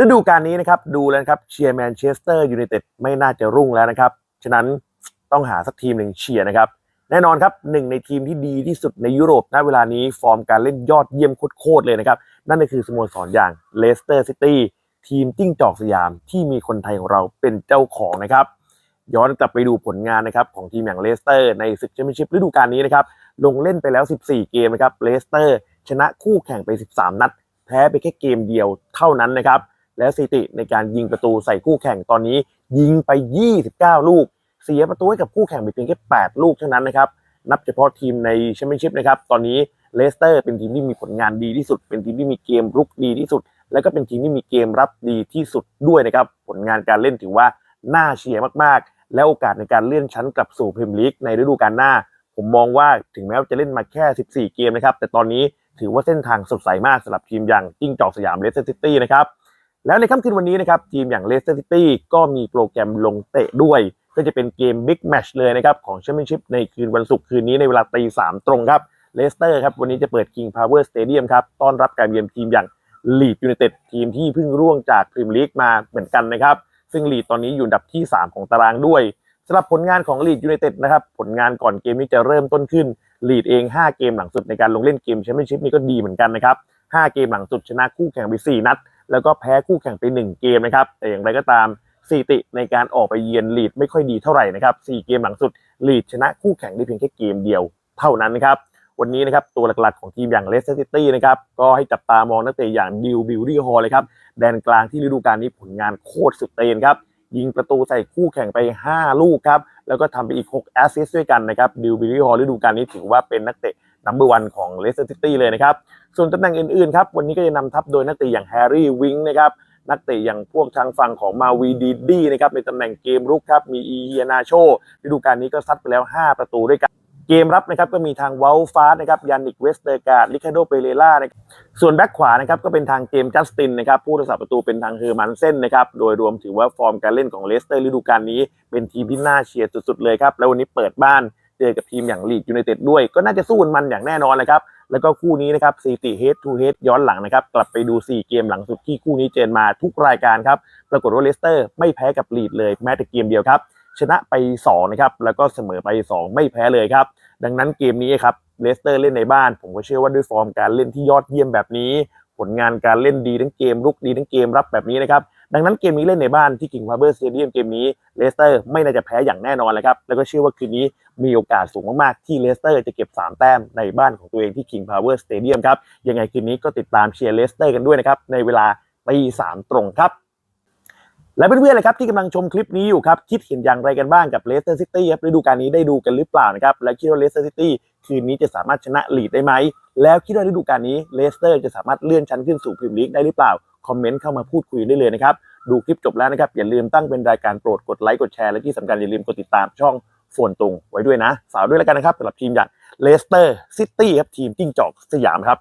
ฤดูกาลนี้นะครับดูแล้วครับเชียร์แมนเชสเตอร์ยูไนเต็ดไม่น่าจะรุ่งแล้วนะครับ ฉะนั้นต้องหาสักทีมหนึ่งเชียร์นะครับ แน่นอนครับหนึ่งในทีมที่ดีที่สุดในยุโรปณเวลานี้ฟอร์มการเล่นยอดเยี่ยมโคตรเลยนะครับ นั่นก็คือสโมสรอย่างเลสเตอร์ซิตี้ทีมจิ้งจอกสยามที่มีคนไทยของเราเป็นเจ้าของนะครับย้อนกลับไปดูผลงานนะครับของทีมอย่างเลสเตอร์ในศึกแชมเปี้ยนชิพฤดูกาลนี้นะครับลงเล่นไปแล้ว 14 เกมนะครับเลสเตอร์ชนะคู่แข่งไป 13 นัด แพ้ไปแค่เกมเดียวเท่านั้นนะครับ และสถิติในการยิงประตูใส่คู่แข่งตอนนี้ยิงไป 29 ลูก เสียประตูให้กับคู่แข่งไปเพียงแค่ 8 ลูกเท่านั้นนะครับ นับเฉพาะทีมในแชมเปี้ยนชิพนะครับ ตอนนี้เลสเตอร์เป็นทีมที่มีผลงานดีที่สุด เป็นทีมที่มีเกมรุกดีที่สุด แล้วก็เป็นทีมที่มีเกมรับดีที่สุดด้วยนะครับ ผลงานการเล่นถือว่าน่าเชียร์มากๆ และโอกาสในการเลื่อนชั้นกลับสู่พรีเมียร์ลีกในฤดูกาลหน้า ผมมองว่าถึงแม้ว่าจะเล่นมาแค่ 14 เกมนะครับ แต่ตอนนี้ถือว่าเส้นทางสดใสมากสำหรับทีมอย่างจิ้งจอกสยามเลสเตอร์ซิตี้นะครับ แล้วในค่ำคืนวันนี้นะครับทีมอย่างเลสเตอร์ซิตี้ก็มีโปรแกรมลงเตะด้วย ก็จะเป็นเกมบิ๊กแมชเลยนะครับของแชมเปี้ยนชิพในคืนวันศุกร์คืนนี้ในเวลาตีสามตรงครับเลสเตอร์ครับวันนี้จะเปิด King Power Stadium ครับต้อนรับการเยือนทีมอย่างลีดยูไนเต็ดทีมที่เพิ่งร่วงจากพรีเมียร์ลีกมาเหมือนกันนะครับ ซึ่งลีดตอนนี้อยู่อันดับที่ 3 ของตารางด้วยสำหรับผลงานของลีดยูไนเต็ดนะครับผลงานก่อนเกมนี้จะเริ่มต้นขึ้นลีดเอง 5 เกมหลังสุดในการลงเล่นเกมแชมเปี้ยนชิพนี่ก็ดีเหมือนกันนะครับ5เกมหลังสุดชนะคู่แข่งไป4นัด แล้วก็แพ้คู่แข่งไป1เกมนะครับแต่อย่างไรก็ตามสถิติในการออกไปเยือนลีดไม่ค่อยดีเท่าไหร่นะครับ4เกมหลังสุดลีดชนะคู่แข่งได้เพียงแค่เกมเดียวเท่านั้นนะครับวันนี้นะครับตัวหลักๆของทีมอย่างเลสเตอร์ซิตี้นะครับก็ให้จับตามองนักเตะอย่างดิวบิลลี่ฮอลเลยครับแดนกลางที่ฤดูกาลนี้ผลงานโคตรสุดเตนครับยิงประตูใส่คู่แข่งไป 5 ลูกครับแล้วก็ทำไปอีก 6 แอสซิสต์ด้วยกันนะครับดิวบิลลี่ฮอลฤดูกาลนี้ถือว่าเป็นนักเตะ นัมเบอร์วันของเลสเตอร์ซิตี้เลยนะครับ ส่วนตำแหน่งอื่นๆครับ วันนี้ก็จะนำทัพโดยนักเตะอย่างแฮร์รี่วิงนะครับ นักเตะอย่างพวกทางฝั่งของมาวีดีดีนะครับ ในตำแหน่งเกมรุกครับ มีอีเฮียนาโชฤดูกาลนี้ก็ซัดไปแล้ว 5 ประตูด้วยกัน เกมรับนะครับก็มีทางวอลฟาสนะครับยานิกเวสเตอร์การ์ดลิคาโดเปเรล่านะครับส่วนแบ็คขวานะครับก็เป็นทางเกมจัสตินนะครับผู้รักษาประตูเป็นทางเฮอร์มันเซ่นนะครับโดยรวมถือว่าฟอร์มการเล่นของเลสเตอร์ฤดูกาลนี้ เป็นทีมที่น่าเชียร์สุดๆเลยครับแล้ววันนี้เปิดบ้าน เจอกับทีมอย่างลีดยูไนเต็ดด้วย ก็น่าจะสู้มันอย่างแน่นอนเลยครับ แล้วก็คู่นี้นะครับสถิติ head to head ย้อนหลังนะครับ กลับไปดู 4 เกมหลังสุดที่คู่นี้เจนมาทุกรายการครับ ปรากฏว่าเลสเตอร์ไม่แพ้กับลีดเลยแม้แต่เกมเดียวครับ ชนะไป2นะครับ แล้วก็เสมอไป 2 ไม่แพ้เลยครับ ดังนั้นเกมนี้ครับเลสเตอร์เล่นในบ้าน ผมก็เชื่อว่าด้วยฟอร์มการเล่นที่ยอดเยี่ยมแบบนี้ ผลงานการเล่นดีทั้งเกมรุกดีทั้งเกมรับแบบนี้นะครับ ดังนั้นเกมนี้เล่นในบ้านที่ King Power Stadium เกมนี้เลสเตอร์ไม่น่าจะแพ้อย่างแน่นอนเลยครับ แล้วก็เชื่อว่าคืนนี้มีโอกาสสูงมากๆ ที่เลสเตอร์จะเก็บ 3 แต้มในบ้านของตัวเองที่ King Power Stadium ครับ ยังไงคืนนี้ก็ติดตามเชียร์เลสเตอร์กันด้วยนะครับในเวลาตีสามตรงครับและเพื่อนๆเลยครับที่กำลังชมคลิปนี้อยู่ครับ คิดเห็นอย่างไรกันบ้างกับเลสเตอร์ซิตี้ครับฤดูกาลนี้ได้ดูกันหรือเปล่านะครับและคิดว่าเลสเตอร์ซิตี้คืนนี้จะสามารถชนะลีดได้ไหม แล้วคิดว่าฤดูกาลนี้เลสเตอร์จะสามารถเลื่อนชั้นขึ้นสู่พรีเมียร์ลีกได้หรือเปล่า คอมเมนต์เข้ามาพูดคุยได้เลยนะครับ ดูคลิปจบแล้วนะครับ อย่าลืมตั้งเป็นรายการโปรดกดไลค์กดแชร์และที่สำคัญอย่าลืมกดติดตามช่องฝนตุงไว้ด้วยนะฝากด้วยแล้วกันนะครับสำหรับทีมอย่างเลสเตอร์ซิตี้ครับทีมจิ้งจอกสยามครับ